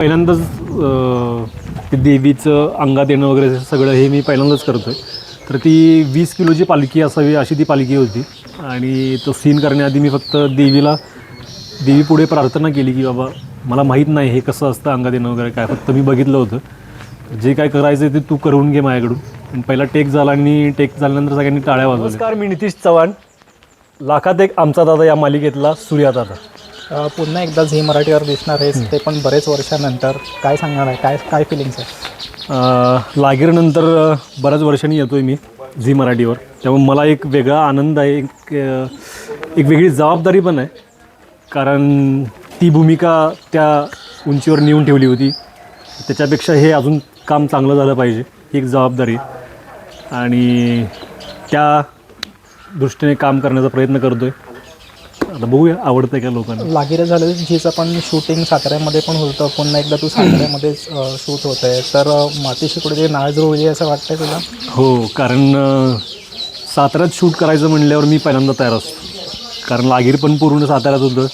पहिल्यांदाच ते देवीचं अंगात येणं वगैरे सगळं हे मी पहिल्यांदाच करतो आहे तर ती वीस किलोची पालखी असावी अशी ती पालखी होती. आणि तो सीन करण्याआधी मी फक्त देवीला देवी पुढे प्रार्थना केली की बाबा मला माहीत नाही हे कसं असतं अंगात येणं वगैरे काय. फक्त मी बघितलं होतं. जे काय करायचं ते तू करून घे माझ्याकडून. पहिला टेक झाला आणि टेक झाल्यानंतर सगळ्यांनी टाळ्या वाजवल्या. नमस्कार मी नितीश चव्हाण. लाखात एक आमचा दादा या मालिकेतला सूर्या दादा अ, पुन्हा एकदा झी मराठीवर दिसणार आहेस ते पण बरेच वर्षानंतर. काय सांगणार आहे? काय काय फिलिंग्स आहे? अ, लागीरनंतर अ, बऱ्याच वर्षांनी येतो आहे मी झी मराठीवर. त्यामुळे मला एक वेगळा आनंद आहे एक अ, एक वेगळी जबाबदारी पण आहे. कारण ती भूमिका त्या उंचीवर नेऊन ठेवली होती. त्याच्यापेक्षा हे अजून काम चांगलं झालं पाहिजे ही एक जबाबदारी. आहे. आणि त्या दृष्टीने काम करण्याचा प्रयत्न करतो आहे आता बघूया आवडतं आहे का लोकांना. लागीर झालं झीचं पण शूटिंग साताऱ्यामध्ये पण होतं. पुन्हा एकदा तू साताऱ्यामध्येच शूट होत आहे तर मातीशी कुठे नाळ जुळली असं वाटतंय तुला? हो कारण अ, साताऱ्यात शूट करायचं म्हणल्यावर मी पहिल्यांदा तयार असतो. कारण लागीर पण पूर्ण साताऱ्यात होतं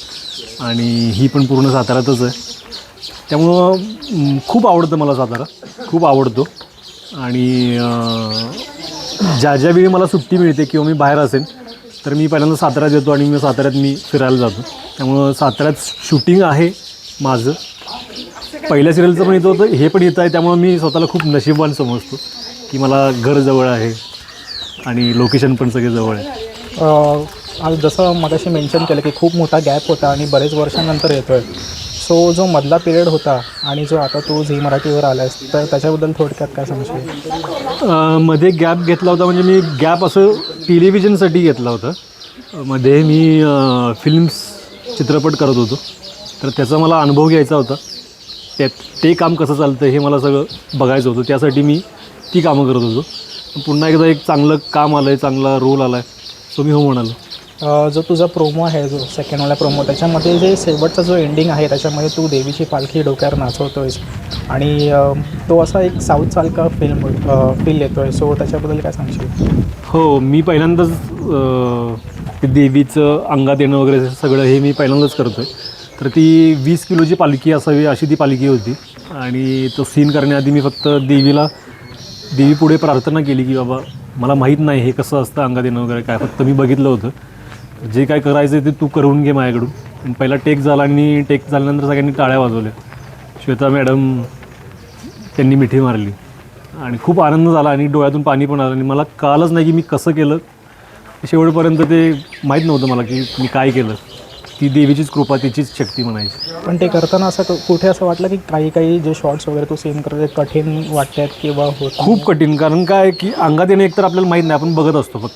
आणि ही पण पूर्ण साताऱ्यातच आहे. त्यामुळं खूप आवडतं मला सातारा. खूप आवडतो. आणि अ, ज्या ज्या वेळी मला सुट्टी मिळते किंवा मी बाहेर असेल तर मी पहिल्यांदा साताऱ्यात येतो आणि मी साताऱ्यात मी फिरायला जातो. त्यामुळं साताऱ्यात शूटिंग आहे माझं. पहिल्या सिरियलचं पण येतं होतं हे पण येतं आहे त्यामुळं मी स्वतःला खूप नशीबवान समजतो की मला घर जवळ आहे आणि लोकेशन पण सगळे जवळ आहे. आज जसं मगाशी मेन्शन केलं की खूप मोठा गॅप होता आणि बरेच वर्षानंतर येतो आहे सो जो मधला पिरियड होता आणि जो आता तू झी मराठीवर आलास तर त्याच्याबद्दल थोडक्यात काय सांगशील मध्ये गॅप घेतला होता म्हणजे मी गॅप असं टेलिव्हिजनसाठी घेतला होता. मध्ये मी फिल्म्स चित्रपट करत होतो. तर त्याचा मला अनुभव घ्यायचा होता. त्यात ते काम कसं चालतं हे मला सगळं बघायचं होतं. त्यासाठी मी ती कामं करत होतो. पुन्हा एकदा एक चांगलं काम आलं आहे चांगला रोल आला आहे सो मी हो म्हणालो. जो तुझा प्रोमो आहे जो सेकंडवाला प्रोमो त्याच्यामध्ये जे शेवटचा जो एंडिंग आहे त्याच्यामध्ये तू देवीची पालखी डोक्यावर नाचवतो आहेस आणि तो असा एक साऊथ सारखा फिल्म फील आहे सो त्याच्याबद्दल काय सांगशील? हो मी पहिल्यांदाच ते देवीचं अंगात येणं वगैरे सगळं हे मी पहिल्यांदाच करतो आहे तर ती वीस किलोची पालखी असावी अशी ती पालखी होती. आणि तो सीन करण्याआधी मी फक्त देवीला देवीपुढे प्रार्थना केली की बाबा मला माहीत नाही हे कसं असतं अंगात येणं वगैरे काय? फक्त मी बघितलं होतं. जे काय करायचं ते तू करून घे माझ्याकडून. आणि पहिला टेक झाला आणि टेक झाल्यानंतर सगळ्यांनी टाळ्या वाजवल्या. श्वेता मॅडम त्यांनी मिठी मारली. आणि खूप आनंद झाला आणि डोळ्यातून पाणी पण आलं. आणि मला कळालंच नाही की मी कसं केलं. शेवटपर्यंत ते माहीत नव्हतं मला की मी काय केलं. ती देवीचीच कृपा तिचीच शक्ती म्हणायची. पण ते करताना असं क- कुठे असं वाटलं की काही काही जे शॉर्ट्स वगैरे तू सीन करते कठीण वाटतात किंवा होत खूप कठीण. कारण काय की अंगात येणं एकतर आपल्याला माहीत नाही. आपण बघत असतो फक्त.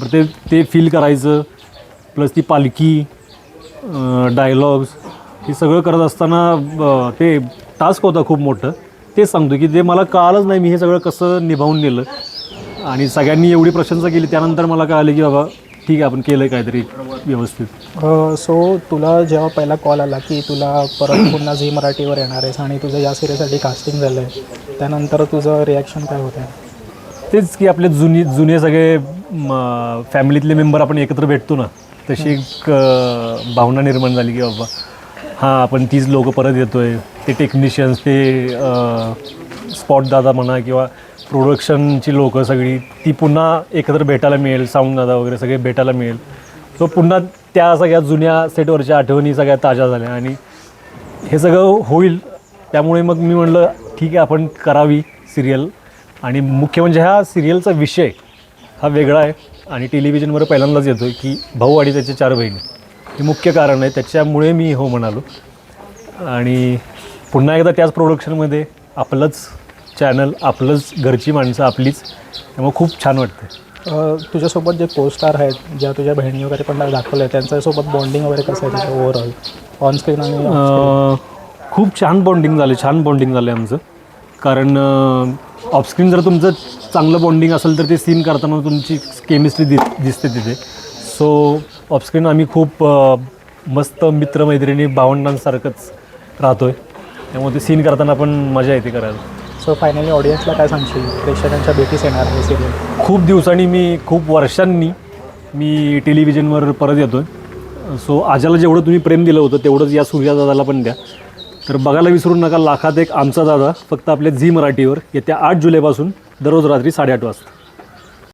बरं ते ते फील करायचं. प्लस ती पालखी डायलॉग्स हे सगळं करत असताना ते टास्क होता खूप मोठं. तेच सांगतो की ते मला कळालंच नाही मी हे सगळं कसं निभावून नेलं. आणि सगळ्यांनी एवढी प्रशंसा केली त्यानंतर मला कळालं की बाबा ठीक आहे आपण केलं आहे काहीतरी व्यवस्थित. सो तुला जेव्हा पहिला कॉल आला की तुला परत पुन्हा झी मराठीवर येणार आहेस आणि तुझं या सिरियलसाठी कास्टिंग झालं आहे त्यानंतर तुझं रिॲक्शन काय होतं? तेच की आपले जुनी जुने सगळे फॅमिलीतले मेंबर आपण एकत्र भेटतो ना तशी एक अ, भावना निर्माण झाली की बाबा हां आपण तीच लोक परत येतोय. ते टेक्निशियन्स ते स्पॉट दादा म्हणा किंवा प्रोडक्शनची लोकं सगळी ती पुन्हा एकत्र भेटायला मिळेल साऊंड दादा वगैरे सगळे भेटायला मिळेल. सो पुन्हा त्या सगळ्या जुन्या सेटवरच्या आठवणी सगळ्या ताज्या झाल्या आणि हे सगळं होईल. त्यामुळे मग मी म्हणलं ठीक आहे आपण करावी सिरियल आणि मुख्य म्हणजे हा सिरियलचा विषय हा वेगळा आहे. आणि टेलिव्हिजनवर पहिल्यांदाच येतो की भाऊ आणि त्याचे चार बहिणी. हे मुख्य कारण आहे. त्याच्यामुळे मी हो म्हणालो. आणि पुन्हा एकदा त्याच प्रोडक्शनमध्ये आपलंच चॅनल आपलंच घरची माणसं आपलीच त्यामुळे खूप छान वाटतं तुझ्यासोबत जे को स्टार आहेत ज्या तुझ्या बहिणी वगैरे पण दाखवलं आहे त्यांच्यासोबत बॉन्डिंग वगैरे कसं आहे त्याचं ओव्हरऑल ऑन स्क्रीन आणि खूप छान बॉन्डिंग झाले छान बॉन्डिंग झालं आमचं. कारण ऑफस्क्रीन जर तुमचं चांगलं बॉन्डिंग असेल तर ते सीन करताना तुमची केमिस्ट्री दि दिसते तिथे. सो ऑफस्क्रीन आम्ही खूप मस्त मित्रमैत्रिणी भावंडांसारखंच राहतो आहे त्यामुळे ते सीन करताना पण मजा येते करायला. सो फायनली ऑडियन्सला काय सांगशील? प्रेक्षकांच्या भेटीस येणार हे सिरियल खूप दिवसांनी मी खूप वर्षांनी मी टेलिव्हिजनवर परत येतो आहे सो आजाला जेवढं तुम्ही प्रेम दिलं होतं तेवढंच या सूर्यादादाला पण द्या. तर बघायला विसरू नका लाखात एक आमचा दादा फक्त आपल्या झी मराठीवर येत्या आठ जुलैपासून दररोज रात्री साडेआठ वाजता.